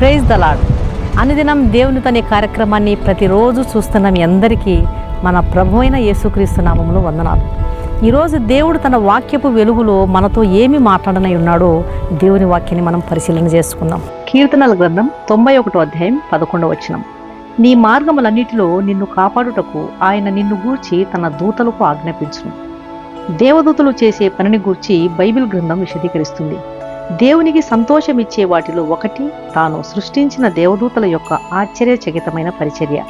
Praise the అనుదినం దేవుని తనే కార్యక్రమాన్ని ప్రతిరోజు చూస్తున్న మీ అందరికీ మన ప్రభు అయిన యేసుక్రీస్తు నామంలో వందనాలు. ఈరోజు దేవుడు తన వాక్యపు వెలుగులో మనతో ఏమి మాట్లాడనై ఉన్నాడో దేవుని వాక్యాన్ని మనం పరిశీలన చేసుకుందాం. కీర్తనల గ్రంథం తొంభై ఒకటో అధ్యాయం పదకొండవ వచనం. నీ మార్గములన్నిటిలో నిన్ను కాపాడుటకు ఆయన నిన్ను గూర్చి తన దూతలకు ఆజ్ఞాపించును. దేవదూతలు చేసే పనిని గూర్చి బైబిల్ గ్రంథం విశదీకరిస్తుంది. దేవునికి సంతోషమిచ్చే వాటిలో ఒకటి తాను సృష్టించిన దేవదూతల యొక్క ఆశ్చర్యచకితమైన పరిచర్య.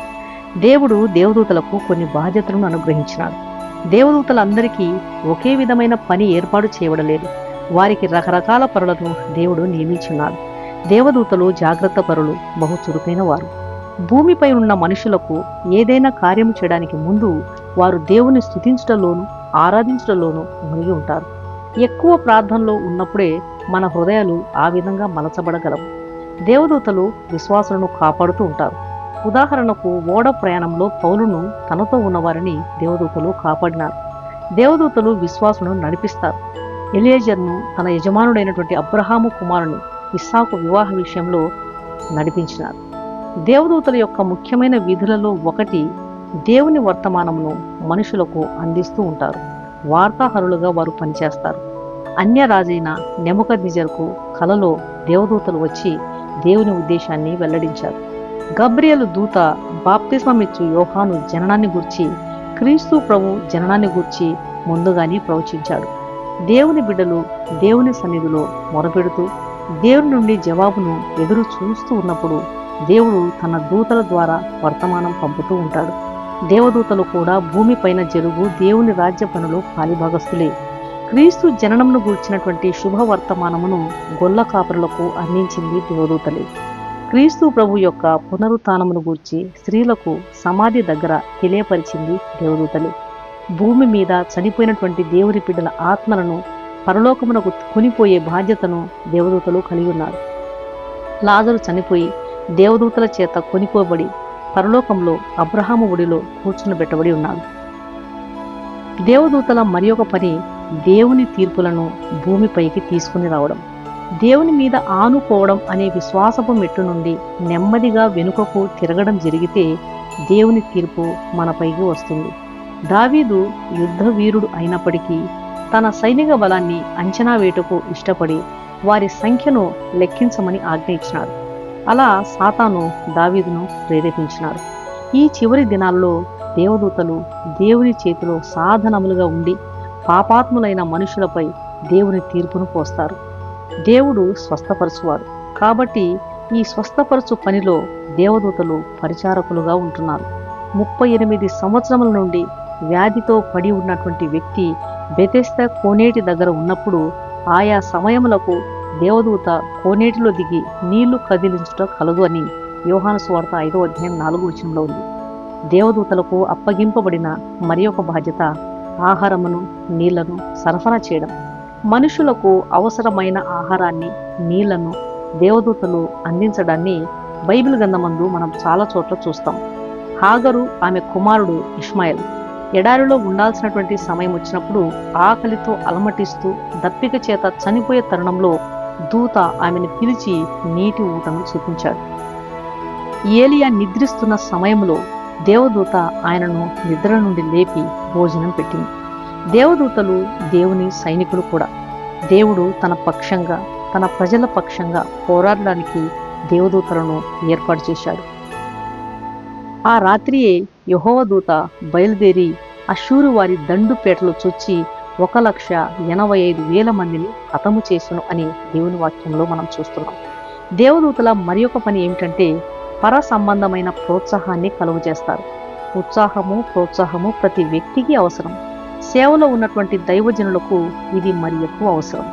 దేవుడు దేవదూతలకు కొన్ని బాధ్యతలను అనుగ్రహించినాడు. దేవదూతలందరికీ ఒకే విధమైన పని ఏర్పాటు చేయబడలేదు. వారికి రకరకాల పరులను దేవుడు నియమించున్నాడు. దేవదూతలు జాగ్రత్త పరులు బహు చురుకైన వారు. భూమిపై ఉన్న మనుషులకు ఏదైనా కార్యము చేయడానికి ముందు వారు దేవుని స్థుతించడంలోనూ ఆరాధించడంలోనూ మునిగి ఉంటారు. ఎక్కువ ప్రార్థనలో ఉన్నప్పుడే మన హృదయాలు ఆ విధంగా మలచబడగలవు. దేవదూతలు విశ్వాసులను కాపాడుతూ ఉంటారు. ఉదాహరణకు ఓడ ప్రయాణంలో పౌలును తనతో ఉన్నవారిని దేవదూతలు కాపాడినారు. దేవదూతలు విశ్వాసులను నడిపిస్తారు. ఎలియజర్ను తన యజమానుడైనటువంటి అబ్రహాము కుమారుని ఇస్సాకు వివాహ విషయంలో నడిపించినారు. దేవదూతల యొక్క ముఖ్యమైన విధులలో ఒకటి దేవుని వర్తమానమును మనుషులకు అందిస్తూ ఉంటారు. వార్తాహరులుగా వారు పనిచేస్తారు. అన్యరాజైన నెముక నెముకద్నిజర్కు కలలో దేవదూతలు వచ్చి దేవుని ఉద్దేశాన్ని వెల్లడించారు. గబ్రియలు దూత బాప్తిస్మమిచ్చు యోహాను జననాన్ని గూర్చి క్రీస్తు ప్రభు జననాన్ని గూర్చి ముందుగానే ప్రవచించాడు. దేవుని బిడ్డలు దేవుని సన్నిధిలో మొరపెడుతూ దేవుని నుండి జవాబును ఎదురు చూస్తూ ఉన్నప్పుడు దేవుడు తన దూతల ద్వారా వర్తమానం పంపుతూ ఉంటాడు. దేవదూతలు కూడా భూమిపైన జరుగు దేవుని రాజ్య పనులు పాలిభాగస్తులే. క్రీస్తు జననమును గూర్చినటువంటి శుభవర్తమానమును గొల్ల కాపురులకు అందించింది దేవదూతలే క్రీస్తు ప్రభు యొక్క పునరుత్నమును గూర్చి స్త్రీలకు సమాధి దగ్గర తెలియపరిచింది దేవదూతలే భూమి మీద చనిపోయినటువంటి దేవుని బిడ్డల ఆత్మలను పరలోకమునకు కొనిపోయే బాధ్యతను దేవదూతలు కలిగి ఉన్నారు. లాజరు చనిపోయి దేవదూతల చేత కొనిపోబడి పరలోకంలో అబ్రహాము ఒడిలో కూర్చునబెట్టబడి ఉన్నాడు. దేవదూతల మరి ఒక పని దేవుని తీర్పులను భూమిపైకి తీసుకుని రావడం. దేవుని మీద ఆనుకోవడం అనే విశ్వాసపు మెట్టు నుండి నెమ్మదిగా వెనుకకు తిరగడం జరిగితే దేవుని తీర్పు మనపైకి వస్తుంది. దావీదు యుద్ధ వీరుడు అయినప్పటికీ తన సైనిక బలాన్ని అంచనా వేటకు ఇష్టపడి వారి సంఖ్యను లెక్కించమని ఆజ్ఞ ఇచ్చినాడు. అలా సాతాను దావీదును ప్రేరేపించినాడు. ఈ చివరి దినాల్లో దేవదూతలు దేవుని చేతిలో సాధనములుగా ఉండి పాపాత్ములైన మనుషులపై దేవుని తీర్పును పోస్తారు. దేవుడు స్వస్థపరచువాడు. కాబట్టి ఈ స్వస్థపరచు పనిలో దేవదూతలు పరిచారకులుగా ఉంటున్నారు. ముప్పై ఎనిమిది సంవత్సరముల నుండి వ్యాధితో పడి ఉన్నటువంటి వ్యక్తి బెతెస్త కోనేటి దగ్గర ఉన్నప్పుడు ఆయా సమయములకు దేవదూత కోనేటిలో దిగి నీళ్ళు కదిలించుట కలదు అని యోహాను స్వార్థ ఐదో అధ్యాయం నాలుగు వచనంలో ఉంది. దేవదూతలకు అప్పగింపబడిన మరి ఒక బాధ్యత ఆహారమును నీళ్ళను సరఫరా చేయడం. మనుషులకు అవసరమైన ఆహారాన్ని నీళ్ళను దేవదూతలు అందించడాన్ని బైబిల్ గ్రంథమందు మనం చాలా చోట్ల చూస్తాం. హాగరు ఆమె కుమారుడు ఇష్మాయిల్. ఎడారిలో ఉండాల్సినటువంటి సమయం వచ్చినప్పుడు ఆకలితో అలమటిస్తూ దప్పిక చేత చనిపోయే తరుణంలో దూత ఆమెను పిలిచి నీటి ఊటను చూపించాడు. ఏలియా నిద్రిస్తున్న సమయంలో దేవదూత ఆయనను నిద్ర నుండి లేపి భోజనం పెట్టింది. దేవదూతలు దేవుని సైనికులు కూడా. దేవుడు తన పక్షంగా తన ప్రజల పక్షంగా పోరాడడానికి దేవదూతలను ఏర్పాటు చేశాడు. ఆ రాత్రియే యహోవదూత బయలుదేరి అశూరు వారి దండుపేటలో చొచ్చి ఒక లక్ష ఎనభై ఐదు వేల మందిని హతము చేసును అని దేవుని వాక్యంలో మనం చూస్తున్నాం. దేవదూతల మరి ఒక పని ఏమిటంటే పర సంబంధమైన ప్రోత్సాహాన్ని కలుగు చేస్తారు ఉత్సాహము ప్రోత్సాహము ప్రతి వ్యక్తికి అవసరం. సేవలో ఉన్నటువంటి దైవజనులకు ఇది మరి ఎక్కువ అవసరం.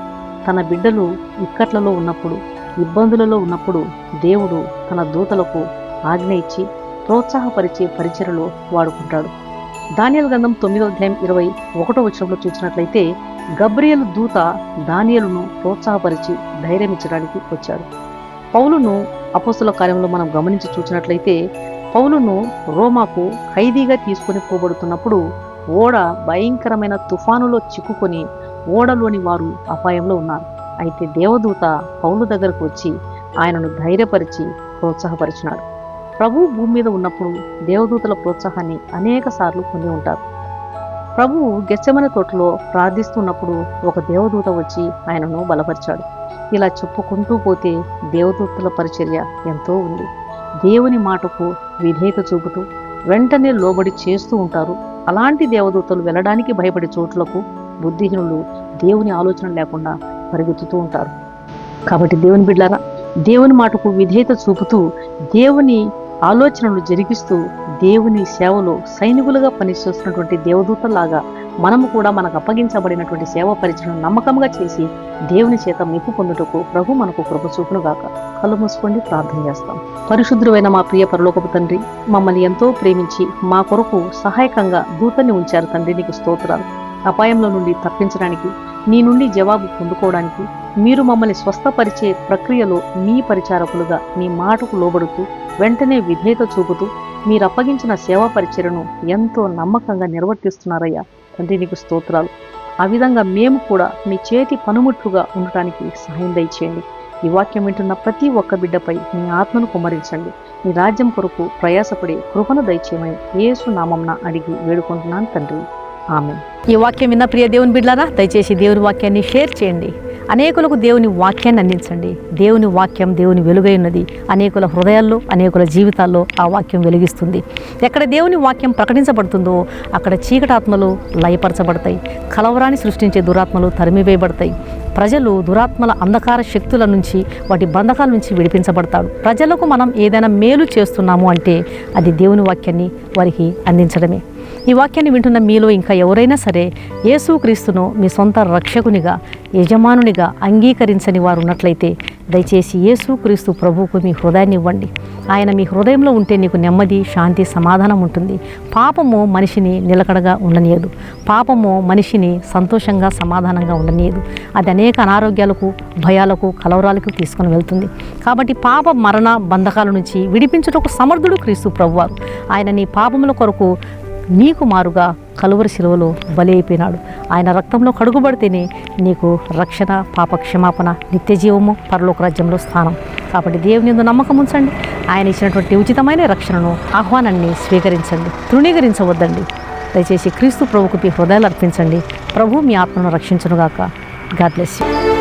తన బిడ్డలు ఇక్కట్లలో ఉన్నప్పుడు ఇబ్బందులలో ఉన్నప్పుడు దేవుడు తన దూతలకు ఆజ్ఞ ఇచ్చి ప్రోత్సాహపరిచే పరిచయలో వాడుకుంటాడు. దానియల్ గంధం తొమ్మిదో అధ్యాయం ఇరవై ఒకటో వచనంలో చూసినట్లయితే గబ్రియలు దూత దానియలను ప్రోత్సాహపరిచి ధైర్యమిచ్చడానికి వచ్చాడు. పౌలును అపోస్తుల కార్యంలో మనం గమనించి చూసినట్లయితే పౌలును రోమాకు ఖైదీగా తీసుకొని పోబడుతున్నప్పుడు ఓడ భయంకరమైన తుఫానులో చిక్కుకొని ఓడలోని వారు అపాయంలో ఉన్నారు. అయితే దేవదూత పౌలు దగ్గరకు వచ్చి ఆయనను ధైర్యపరిచి ప్రోత్సాహపరిచినాడు. ప్రభు భూమి మీద ఉన్నప్పుడు దేవదూతల ప్రోత్సాహాన్ని అనేక సార్లు పొంది ఉంటారు. ప్రభువు గెచ్చమన తోటలో ప్రార్థిస్తున్నప్పుడు ఒక దేవదూత వచ్చి ఆయనను బలపరిచాడు. ఇలా చెప్పుకుంటూ పోతే దేవదూతల పరిచర్య ఎంతో ఉంది. దేవుని మాటకు విధేయత చూపుతూ వెంటనే లోబడి చేస్తూ ఉంటారు. అలాంటి దేవదూతలు వెళ్ళడానికి భయపడే చోట్లకు బుద్ధిహీనులు దేవుని ఆలోచన లేకుండా పరిగెత్తుతూ ఉంటారు. కాబట్టి దేవుని బిడ్డారా దేవుని మాటకు విధేయత చూపుతూ దేవుని ఆలోచనలు జరిగిస్తూ దేవుని సేవలో సైనికులుగా పనిచేస్తున్నటువంటి దేవదూతలాగా మనము కూడా మనకు అప్పగించబడినటువంటి సేవ పరిచయం నమ్మకంగా చేసి దేవుని చేత మెప్పు పొందుటకు ప్రభు మనకు కృప చూపునుగాక కళ్ళు మూసుకొని ప్రార్థన చేస్తాం. పరిశుద్ధుడైన మా ప్రియ పరలోకపు తండ్రి మమ్మల్ని ఎంతో ప్రేమించి మా కొరకు సహాయకంగా దూతని ఉంచారు తండ్రి నీకు స్తోత్రాలు. అపాయంలో నుండి తప్పించడానికి నీ నుండి జవాబు పొందుకోవడానికి మీరు మమ్మల్ని స్వస్థపరిచే ప్రక్రియలో మీ పరిచారకులుగా మీ మాటకు లోబడుతూ వెంటనే విధేయత చూపుతూ మీరు అప్పగించిన సేవా పరిచయను ఎంతో నమ్మకంగా నిర్వర్తిస్తున్నారయ్యా. తండ్రి నీకు స్తోత్రాలు. ఆ విధంగా మేము కూడా మీ చేతి పనుముట్లుగా ఉండటానికి సహాయం దయచేయండి. ఈ వాక్యం వింటున్న ప్రతి ఒక్క బిడ్డపై మీ ఆత్మను కుమరించండి మీ రాజ్యం కొరకు ప్రయాసపడే కృపను దయచేయమని యేసు నామంన అడిగి వేడుకుంటున్నాను తండ్రి. ఆమె ఈ వాక్యం విన్న ప్రియ దేవుని బిడ్డారా దయచేసి దేవుని వాక్యాన్ని షేర్ చేయండి. అనేకులకు దేవుని వాక్యాన్ని అందించండి. దేవుని వాక్యం దేవుని వెలుగై ఉన్నది. అనేకుల హృదయాల్లో అనేకుల జీవితాల్లో ఆ వాక్యం వెలిగిస్తుంది. ఎక్కడ దేవుని వాక్యం ప్రకటించబడుతుందో అక్కడ చీకటాత్మలు లయపరచబడతాయి. కలవరాన్ని సృష్టించే దురాత్మలు తరిమివేయబడతాయి. ప్రజలు దురాత్మల అంధకార శక్తుల నుంచి వాటి బంధకాల నుంచి విడిపించబడతాడు ప్రజలకు మనం ఏదైనా మేలు చేస్తున్నాము అంటే అది దేవుని వాక్యాన్ని వారికి అందించడమే. ఈ వాక్యాన్ని వింటున్న మీలో ఇంకా ఎవరైనా సరే యేసుక్రీస్తును మీ సొంత రక్షకునిగా యజమానునిగా అంగీకరించని వారు ఉన్నట్లయితే దయచేసి యేసుక్రీస్తు ప్రభువుకు మీ హృదయాన్ని ఇవ్వండి. ఆయన మీ హృదయంలో ఉంటే నీకు నెమ్మది శాంతి సమాధానం ఉంటుంది. పాపము మనిషిని నిలకడగా ఉండనీయదు. పాపము మనిషిని సంతోషంగా సమాధానంగా ఉండనీయదు. అది అనేక అనారోగ్యాలకు భయాలకు కలవరాలకు తీసుకొని వెళ్తుంది. కాబట్టి పాప మరణ బంధకాల నుంచి విడిపించుటకు సమర్థుడు క్రీస్తు ప్రభువారు. ఆయన నీ పాపముల కొరకు నీకు మారుగా కలువరి శిలువలో బలి అయిపోయినాడు. ఆయన రక్తంలో కడుగుబడితేనే నీకు రక్షణ పాప క్షమాపణ నిత్య జీవము పరలోక రాజ్యంలో స్థానం. కాబట్టి దేవుని యందు నమ్మకం ఉంచండి. ఆయన ఇచ్చినటువంటి ఉచితమైన రక్షణను ఆహ్వానాన్ని స్వీకరించండి. తృణీకరించవద్దండి. దయచేసి క్రీస్తు ప్రభుకు మీ హృదయాలు అర్పించండి. ప్రభు మీ ఆత్మను రక్షించనుగాక. God bless you.